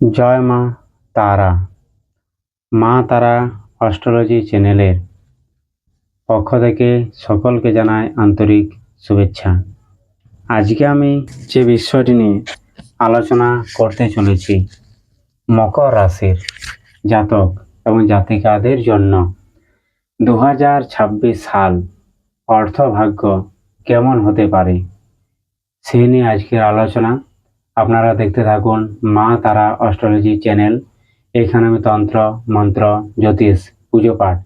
জয় মা তারা। মা তারা অস্ট্রোলজি চ্যানেলের পক্ষ থেকে সকলকে জানাই আন্তরিক শুভেচ্ছা। আজকে আমি যে বিষয়টি নিয়ে আলোচনা করতে চলেছি, মকর রাশির জাতক এবং জাতিকাদের জন্য দু হাজার ছাব্বিশ সাল অর্থভাগ্য কেমন হতে পারে, সে নিয়ে আজকের আলোচনা আপনারা দেখতে থাকুন মা তারা অস্ট্রোলজি চ্যানেল। এখানে আমি তন্ত্র, মন্ত্র, জ্যোতিষ, পুজো পাঠ,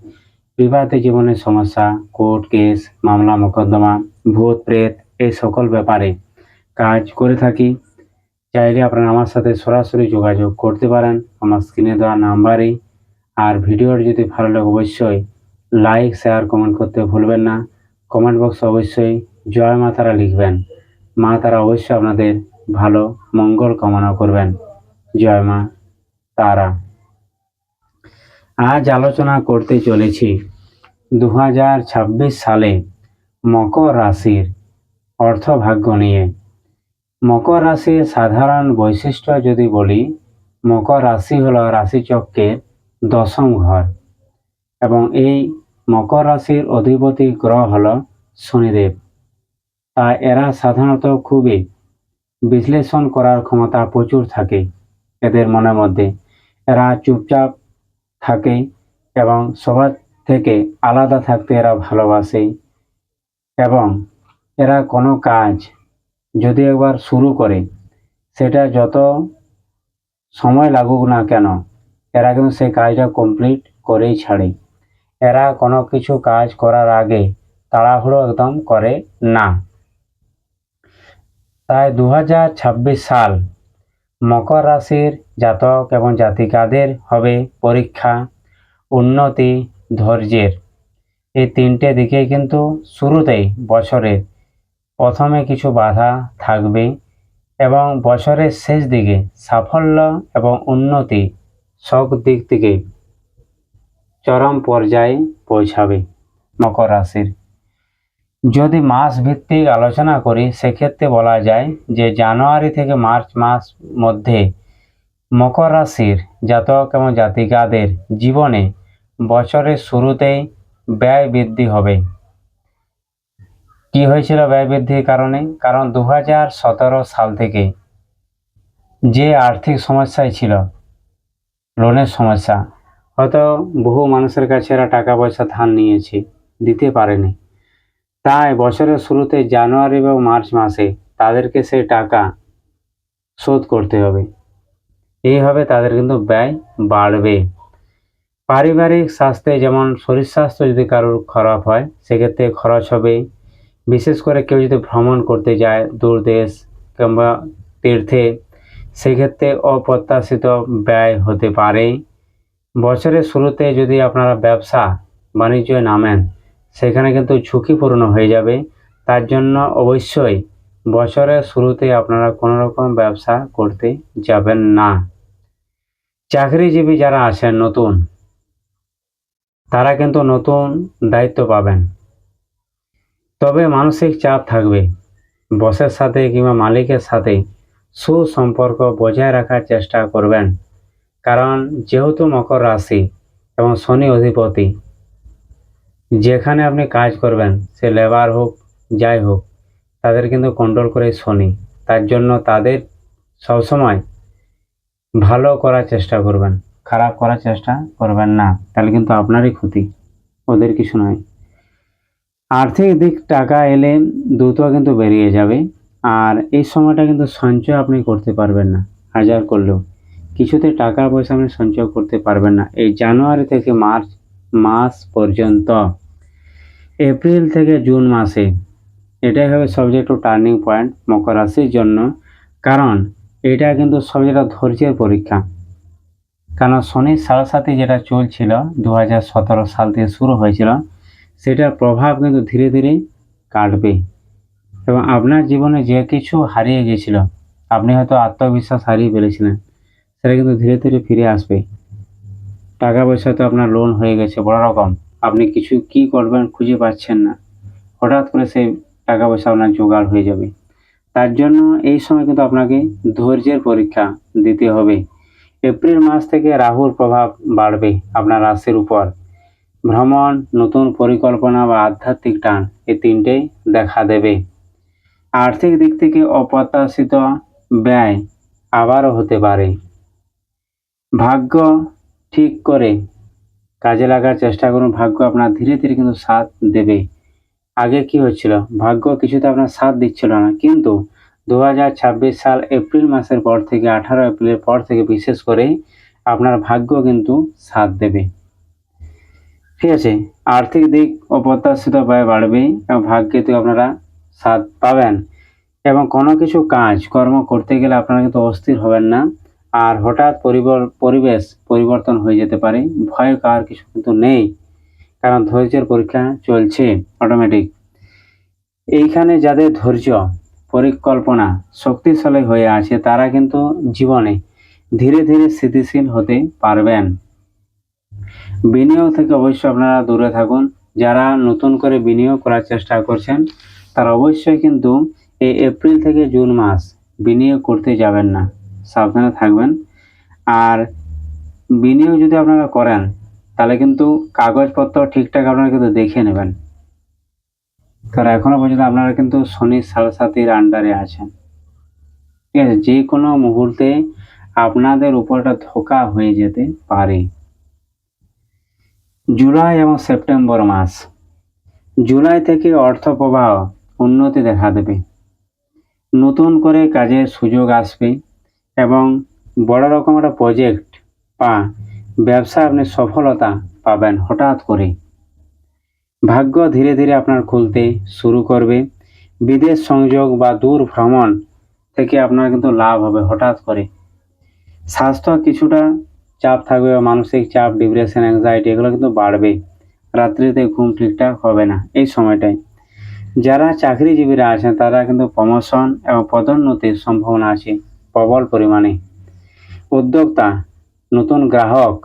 বিবাহিত জীবনের সমস্যা, কোর্ট কেস, মামলা, মোকদ্দমা, ভূত, প্রেত, এই সকল ব্যাপারে কাজ করে থাকি। চাইলে আপনারা আমার সাথে সরাসরি যোগাযোগ করতে পারেন। আমার স্ক্রিনে দেওয়া নাম্বারে আর ভিডিওর যদি ভালো লাগে অবশ্যই লাইক, শেয়ার, কমেন্ট করতে ভুলবেন না। কমেন্ট বক্সে অবশ্যই জয় মা তারা লিখবেন। মা তারা অবশ্যই আপনাদের ভালো মঙ্গল কামনা করবেন। জয় মা, তারা। আজ আলোচনা করতে চলেছি দু হাজার ছাব্বিশ সালে মকর রাশির অর্থভাগ্য নিয়ে। মকর রাশির সাধারণ বৈশিষ্ট্য যদি বলি, মকর রাশি হল রাশিচক্রের দশম ঘর এবং এই মকর রাশির অধিপতি গ্রহ হল শনিদেব। তাই এরা সাধারণত খুবই বিশ্লেষণ করার ক্ষমতা প্রচুর থাকে এদের মনের মধ্যে। এরা চুপচাপ থাকে এবং সবার থেকে আলাদা থাকতে এরা ভালোবাসে এবং এরা কোনো কাজ যদি একবার শুরু করে, সেটা যত সময় লাগুক না কেন, এরা কিন্তু সেই কাজটা কমপ্লিট করেই ছাড়ে। এরা কোনো কিছু কাজ করার আগে তাড়াহুড়ো একদম করে না। তাই দু হাজার ছাব্বিশ সাল মকর রাশির জাতক এবং জাতিকাদের হবে পরীক্ষা, উন্নতি, ধৈর্যের। এই তিনটে দিকে কিন্তু শুরুতেই বছরের প্রথমে কিছু বাধা থাকবে এবং বছরের শেষ দিকে সাফল্য এবং উন্নতি সব দিক থেকে চরম পর্যায়ে পৌঁছাবে মকর রাশির। যদি মাস ভিত্তিক আলোচনা করি, সেক্ষেত্রে বলা যায় যে জানুয়ারি থেকে মার্চ মাস মধ্যে মকর রাশির জাতক এবং জাতিকাদের জীবনে বছরের শুরুতেই ব্যয় বৃদ্ধি হবে। কি হয়েছিল ব্যয় বৃদ্ধির কারণে? কারণ দু হাজার সতেরো সাল থেকে যে আর্থিক সমস্যায় ছিল, লোনের সমস্যা, হয়তো বহু মানুষের কাছে এরা টাকা পয়সা ধার নিয়েছে, দিতে পারেনি। তাই বছরের শুরুতে জানুয়ারি এবং মার্চ মাসে তাদেরকে সেই টাকা শোধ করতে হবে। এইভাবে তাদের কিন্তু ব্যয় বাড়বে। পারিবারিক স্বাস্থ্যে যেমন শরীর স্বাস্থ্য যদি কারোর খারাপ হয়, সেক্ষেত্রে খরচ হবে। বিশেষ করে কেউ যদি ভ্রমণ করতে যায় দূর দেশ কিংবা তীর্থে, সেক্ষেত্রে অপ্রত্যাশিত ব্যয় হতে পারে। বছরের শুরুতে যদি আপনারা ব্যবসা বাণিজ্য নামেন সেখানে কিন্তু ঝুঁকিপূর্ণ হয়ে যাবে। তার জন্য অবশ্যই বছরের শুরুতে আপনারা কোনো রকম ব্যবসা করতে যাবেন না। চাকরিজীবী যারা আছেন নতুন, তারা কিন্তু নতুন দায়িত্ব পাবেন। তবে মানসিক চাপ থাকবে। বসের সাথে কিংবা মালিকের সাথে সুসম্পর্ক বজায় রাখার চেষ্টা করবেন। কারণ যেহেতু মকর রাশি এবং শনি অধিপতি যেখানে আপনি কাজ করবেন, সে লেবার হোক, যাই হোক, তাদের কিন্তু কন্ট্রোল করে শনি তার জন্য তাদের সবসময় ভালো করার চেষ্টা করবেন। খারাপ করার চেষ্টা করবেন না, তাহলে কিন্তু আপনারই ক্ষতি, ওদের কিছু নয়। আর্থিক দিক টাকা এলে দ্রুত কিন্তু বেরিয়ে যাবে, আর এই সময়টা কিন্তু সঞ্চয় আপনি করতে পারবেন না, হাজার করলেও। কিছুতে টাকা পয়সা আপনি সঞ্চয় করতে পারবেন না। এই জানুয়ারি থেকে মার্চ, মাস পর্যন্ত এপ্রিল থেকে জুন মাসে। এটাই হবে সবচেয়ে একটু টার্নিং পয়েন্ট মকর রাশির জন্য। কারণ এটা কিন্তু সবচেয়ে ধৈর্যের পরীক্ষা। কারণ শনির সাড়ে সাথে যেটা চলছিল দু সাল থেকে শুরু হয়েছিল, সেটার প্রভাব কিন্তু ধীরে ধীরে কাটবে। এবং আপনার জীবনে যে কিছু হারিয়ে গিয়েছিল, আপনি হয়তো আত্মবিশ্বাস হারিয়ে ফেলেছিলেন, সেটা কিন্তু ধীরে ধীরে ফিরে আসবে। টাকা পয়সা তো আপনার লোন হয়ে গেছে, বড় রকম। আপনি কিছু কি করবেন খুঁজে পাচ্ছেন না। হঠাৎ করে সেই টাকা পয়সা আপনার জোগাড় হয়ে যাবে। তার জন্য এই সময় কিন্তু আপনাকে ধৈর্যের পরীক্ষা দিতে হবে। এপ্রিল মাস থেকে রাহুর প্রভাব বাড়বে আপনার রাশির উপর। ভ্রমণ, নতুন পরিকল্পনা বা আধ্যাত্মিক টান এই তিনটেই দেখা দেবে। আর্থিক দিক থেকে অপ্রত্যাশিত ব্যয় আবারও হতে পারে। ভাগ্য ঠিক করে কাজে লাগার চেষ্টা করুন, ভাগ্য আপনার ধীরে ধীরে কিন্তু সাথ দেবে। আগে কি হচ্ছিল? ভাগ্য কিছুতে আপনার সাথ দিচ্ছিল না। কিন্তু দু হাজার ছাব্বিশ সাল এপ্রিল মাসের পর থেকে, আঠারো এপ্রিলের পর থেকে বিশেষ করে আপনার ভাগ্য কিন্তু সাথ দেবে। ঠিক আছে? আর্থিক দিক অপ্রত্যাশিত ব্যয় বাড়বে এবং ভাগ্যে তো আপনারা সাথ পাবেন। এবং কোনো কিছু কাজ, কর্ম করতে গেলে আপনারা কিন্তু অস্থির হবেন না। আর হঠাৎ পরিবেশ পরিবর্তন হয়ে যেতে পারে। ভয় কার কিছু কিন্তু নেই, কারণ ধৈর্যের পরীক্ষা চলছে অটোমেটিক এইখানে যাদের ধৈর্য, পরিকল্পনা শক্তিশালী হয়ে আছে, তারা কিন্তু জীবনে ধীরে ধীরে স্থিতিশীল হতে পারবেন। বিনিয়োগ থেকে অবশ্যই আপনারা দূরে থাকুন। যারা নতুন করে বিনিয়োগ করার চেষ্টা করছেন, তারা অবশ্যই কিন্তু এই এপ্রিল থেকে জুন মাস বিনিয়োগ করতে যাবেন না। সাবধানে থাকবেন। আর বিনিয়োগ যদি আপনারা করেন, তাহলে কিন্তু কাগজপত্র ঠিকঠাক আপনারা কিন্তু দেখে নেবেন। কারণ এখনও পর্যন্ত আপনারা কিন্তু শনি সাড়ে আন্ডারে আছেন। ঠিক আছে, যে কোনো মুহূর্তে আপনাদের উপরটা ধোকা হয়ে যেতে পারে। জুলাই এবং সেপ্টেম্বর মাস। জুলাই থেকে অর্থ প্রবাহ উন্নতি দেখা দেবে। নতুন করে কাজের সুযোগ আসবে। এবং বড় রকম একটা প্রজেক্ট বা ব্যবসা আপনি সফলতা পাবেন হঠাৎ করে। ভাগ্য ধীরে ধীরে আপনার খুলতে শুরু করবে। বিদেশ সংযোগ বা দূর ভ্রমণ থেকে আপনার কিন্তু লাভ হবে হঠাৎ করে। স্বাস্থ্য কিছুটা চাপ থাকবে বা মানসিক চাপ ডিপ্রেশন অ্যাংজাইটি এগুলো কিন্তু বাড়বে। রাত্রিতে ঘুম ঠিকঠাক হবে না এই সময়টায়। যারা চাকরিজীবীরা আছেন তারা কিন্তু প্রমোশন এবং পদোন্নতির সম্ভাবনা আছে। প্রবল পরিমাণে। উদ্যোক্তা, নতুন গ্রাহক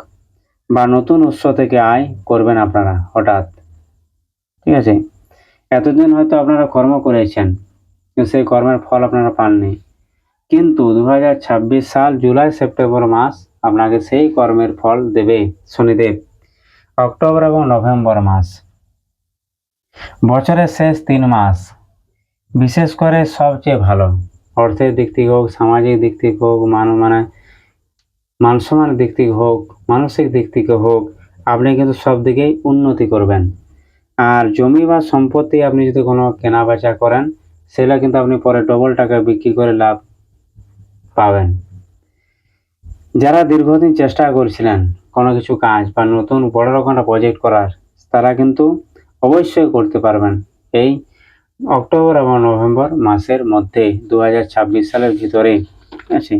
বা নতুন উৎস থেকে আয় করবেন আপনারা হঠাৎ। ঠিক আছে? এতদিন হয়তো আপনারা কর্ম করেছেন সেই কর্মের ফল আপনারা পাননি। কিন্তু দু হাজার ছাব্বিশ সাল জুলাই, সেপ্টেম্বর মাস আপনাকে সেই কর্মের ফল দেবে শনিদেব, অক্টোবর এবং নভেম্বর মাস। বছরের শেষ তিন মাস, বিশেষ করে সবচেয়ে ভালো। অর্থের দিক থেকে হোক, সামাজিক দিক থেকে হোক মান মানে মান সম্মানের দিক থেকে হোক, মানসিক দিক থেকে হোক, আপনি কিন্তু সব দিকেই উন্নতি করবেন। আর জমি বা সম্পত্তি আপনি যদি কোনো কেনা বেচা করেন, সেটা কিন্তু আপনি পরে ডবল টাকা বিক্রি করে লাভ পাবেন। যারা দীর্ঘদিন চেষ্টা করছিলেন কোনো কিছু কাজ বা নতুন বড় রকম একটা প্রজেক্ট করার, তারা কিন্তু অবশ্যই করতে পারবেন। এই অক্টোবর এবং নভেম্বর মাসের মধ্যে দু হাজার ছাব্বিশ সালের ভিতরে, আছে।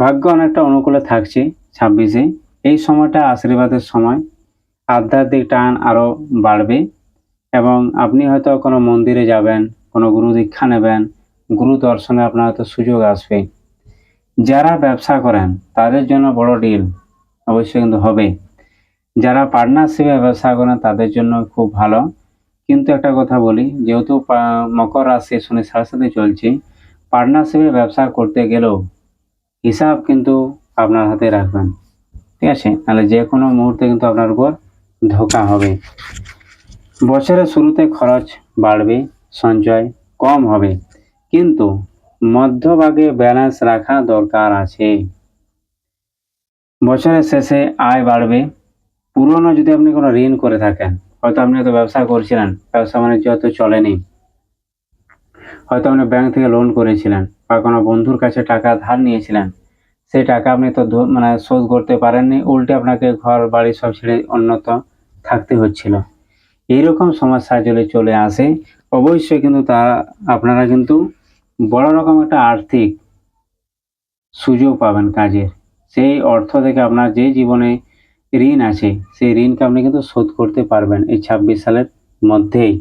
ভাগ্য অনেকটা অনুকূলে থাকছে ছাব্বিশে। এই সময়টা আশীর্বাদের সময়। আধ্যাত্মিক টান আরও বাড়বে এবং আপনি হয়তো কোনো মন্দিরে যাবেন, কোনো গুরু দীক্ষা নেবেন, গুরু দর্শনে আপনার হয়তো সুযোগ আসবে। যারা ব্যবসা করেন, তাদের জন্য বড় ডিল অবশ্যই কিন্তু হবে। যারা পার্টনারশিপে ব্যবসা করেন, তাদের জন্য খুব ভালো। কিন্তু একটা কথা বলি, যেহেতু মকর রাশি শনি সাড়ে সাথে চলছে পার্টনারশিপে ব্যবসা করতে গেলেও হিসাব কিন্তু আপনার হাতে রাখবেন। ঠিক আছে? তাহলে যে কোনো মুহূর্তে কিন্তু আপনার উপর ধোকা হবে। বছরের শুরুতে খরচ বাড়বে, সঞ্চয় কম হবে। কিন্তু মধ্যভাগে ব্যালেন্স রাখা দরকার আছে। বছরের শেষে আয় বাড়বে। পুরনো যদি আপনি কোনো ঋণ করে থাকেন হয়তো আপনি হয়তো ব্যবসা করছিলেন, ব্যবসা বাণিজ্য হয়তো চলেনি। হয়তো আপনি ব্যাংক থেকে লোন করেছিলেন বা কোনো বন্ধুর কাছে টাকা ধার নিয়েছিলেন। সেই টাকা আপনি তো মানে শোধ করতে পারেননি, উল্টে আপনাকে ঘর, বাড়ি সব ছেড়ে অন্যত থাকতে হচ্ছিল। এইরকম সমস্যা যদি চলে আসে। অবশ্যই কিন্তু তা, আপনারা কিন্তু বড় রকম একটা আর্থিক সুযোগ পাবেন কাজের। সেই অর্থ থেকে আপনার যে জীবনে ঋণ আছে, সেই ঋণকে আপনি কিন্তু শোধ করতে পারবেন এই ছাব্বিশ সালের মধ্যেই।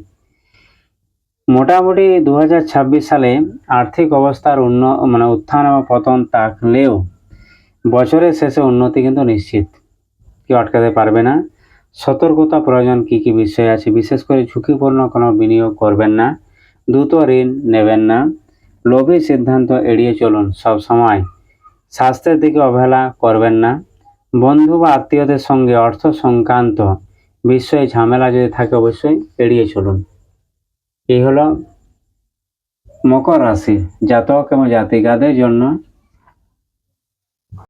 মোটামুটি দু হাজার ছাব্বিশ সালে আর্থিক অবস্থার উন্ন মানে উত্থান এবং পতন থাকলেও বছরের শেষে উন্নতি কিন্তু নিশ্চিত। কেউ আটকাতে পারবে না। সতর্কতা প্রয়োজন, কি কি বিষয় আছে? বিশেষ করে ঝুঁকিপূর্ণ কোনো বিনিয়োগ করবেন না, দ্রুত ঋণ নেবেন না। লোভী সিদ্ধান্ত এড়িয়ে চলুন সব সময় স্বাস্থ্যের দিকে অবহেলা করবেন না। বন্ধু বা আত্মীয়দের সঙ্গে অর্থ সংক্রান্ত বিষয়ে ঝামেলা যদি থাকে অবশ্যই এড়িয়ে চলুন। এই হলো মকর রাশি। জাতক এবং জাতিকাদের জন্য